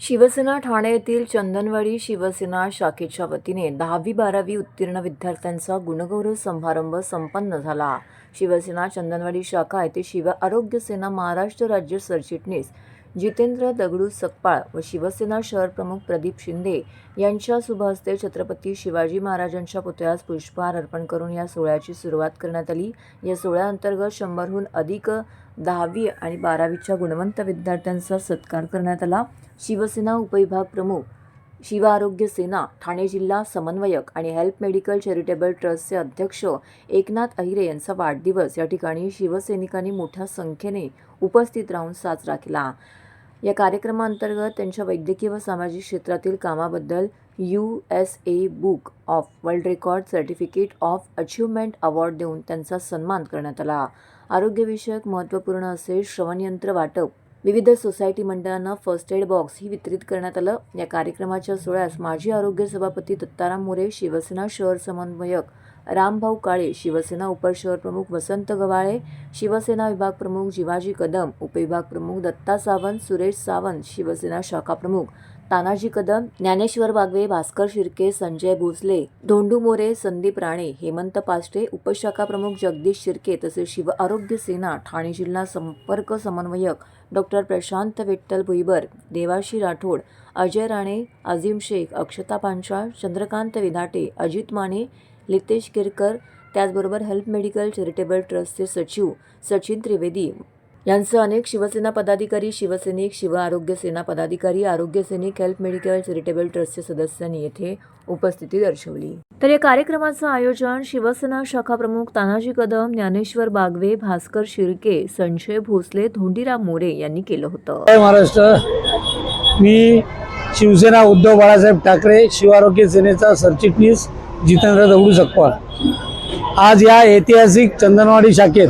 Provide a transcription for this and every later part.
शिवसेना ठाणे येथील चंदनवाडी शिवसेना शाखेच्या वतीने दहावी बारावी उत्तीर्ण विद्यार्थ्यांचा गुणगौरव समारंभ संपन्न झाला. शिवसेना चंदनवाडी शाखा येथे शिव आरोग्य सेना महाराष्ट्र राज्य सरचिटणीस जितेंद्र दगडू सकपाळ व शिवसेना शहर प्रमुख प्रदीप शिंदे यांच्या शुभहस्ते छत्रपती शिवाजी महाराजांच्या पुतळ्यास पुष्पहार अर्पण करून या सोहळ्याची सुरुवात करण्यात आली. या सोहळ्याअंतर्गत शंभरहून अधिक दहावी आणि बारावीच्या गुणवंत विद्यार्थ्यांचा सत्कार करण्यात आला. शिवसेना उपविभाग प्रमुख शिव आरोग्य सेना ठाणे जिल्हा समन्वयक आणि हेल्प मेडिकल चॅरिटेबल ट्रस्टचे अध्यक्ष एकनाथ अहिरे यांचा वाढदिवस. या ठिकाणी शिवसैनिकांनी मोठ्या संख्येने उपस्थित राहून साजरा केला. या कार्यक्रमाअंतर्गत त्यांच्या वैद्यकीय व सामाजिक क्षेत्रातील कामाबद्दल U S A book of world record certificate of achievement award देऊन त्यांचा सन्मान करण्यात आला. आरोग्यविषयक महत्त्वपूर्ण असे श्रवणयंत्र वाटप विविध सोसायटी मंडळांना फर्स्ट एड बॉक्स ही वितरित करण्यात आलं. या कार्यक्रमाच्या सोहळ्यास माजी आरोग्य सभापती दत्ताराम मोरे शिवसेना शहर समन्वयक रामभाऊ काळे शिवसेना उपशहर प्रमुख वसंत गवाळे शिवसेना विभाग प्रमुख जिवाजी कदम उपविभाग प्रमुख दत्ता सावंत सुरेश सावंत शिवसेना शाखा प्रमुख तानाजी कदम ज्ञानेश्वर बागवे भास्कर शिर्के संजय भोसले धोंडू मोरे संदीप राणे हेमंत पाष्टे उपशाखा प्रमुख जगदीश शिर्के तसेच शिव आरोग्य सेना ठाणे जिल्हा संपर्क समन्वयक डॉक्टर प्रशांत विठ्ठल भुईबर देवाशी राठोड अजय राणे आझिम शेख अक्षता पांचाळ चंद्रकांत विनाटे अजित माने लितेश केरकर त्याचबरोबर हेल्प मेडिकल चॅरिटेबल ट्रस्टचे सचिव सचिन त्रिवेदी. यांसह अनेक शिवसेना पदाधिकारी शिवसैनिक शिव आरोग्य सेना पदाधिकारी आरोग्य सैनिक हेल्प मेडिकल चॅरिटेबल ट्रस्टचे सदस्यांनी येथे उपस्थिती दर्शवली. तर या कार्यक्रमाचं आयोजन शिवसेना शाखा प्रमुख तानाजी कदम ज्ञानेश्वर बागवे भास्कर शिर्के संजय भोसले धोंडीराम मोरे यांनी केलं होतं. महाराष्ट्र. मी शिवसेना उद्धव बाळासाहेब ठाकरे शिवारोग्य सेनेचा सरचिटणीस जितेंद्र दगडू सकपाळ आज या ऐतिहासिक चंदनवाडी शाखेत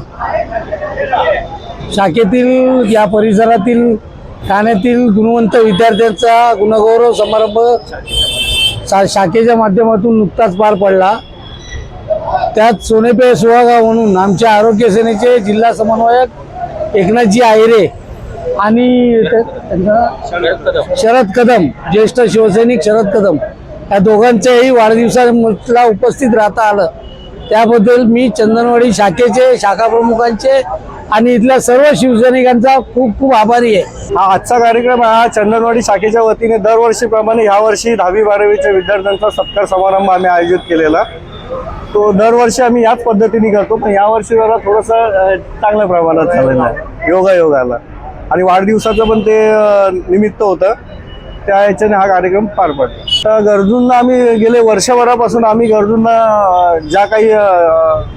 शाखेतील या परिसरातील ठाण्यातील गुणवंत विद्यार्थ्यांचा गुणगौरव समारंभ शा शाखेच्या माध्यमातून नुकताच पार पडला. त्यात सोनेपे सुहागा म्हणून आमच्या आरोग्य सेनेचे जिल्हा समन्वयक एकनाथजी आहिरे आणि शरद कदम ज्येष्ठ शिवसैनिक शरद कदम. या दोघांच्याही वाढदिवसाला उपस्थित राहता आलं. त्याबद्दल मी चंदनवाडी शाखेचे शाखा प्रमुखांचे आणि इथल्या सर्व शिवसैनिकांचा खूप खूप आभारी आहे. हा आजचा कार्यक्रम हा चंदनवाडी शाखेच्या वतीने दरवर्षीप्रमाणे यावर्षी दहावी बारावीच्या विद्यार्थ्यांचा सत्कार समारंभ आम्ही आयोजित केलेला. तो दरवर्षी आम्ही याच पद्धतीने करतो पण यावर्षी जरा थोडंसं चांगल्या प्रमाणात झालेलं आहे योगायोगाला. आणि वाढदिवसाचं पण ते निमित्त होतं. त्या ह्याच्याने हा कार्यक्रम पार पडतो तर गरजूंना आम्ही गेले वर्षभरापासून आम्ही गरजूंना ज्या काही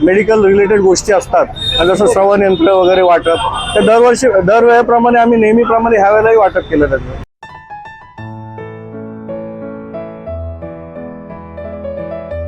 मेडिकल रिलेटेड गोष्टी असतात जसं श्रवण यंत्र वगैरे वाटप ते दरवर्षी दरवेळेप्रमाणे आम्ही नेहमीप्रमाणे ह्या वेळेलाही वाटप केलं त्याचं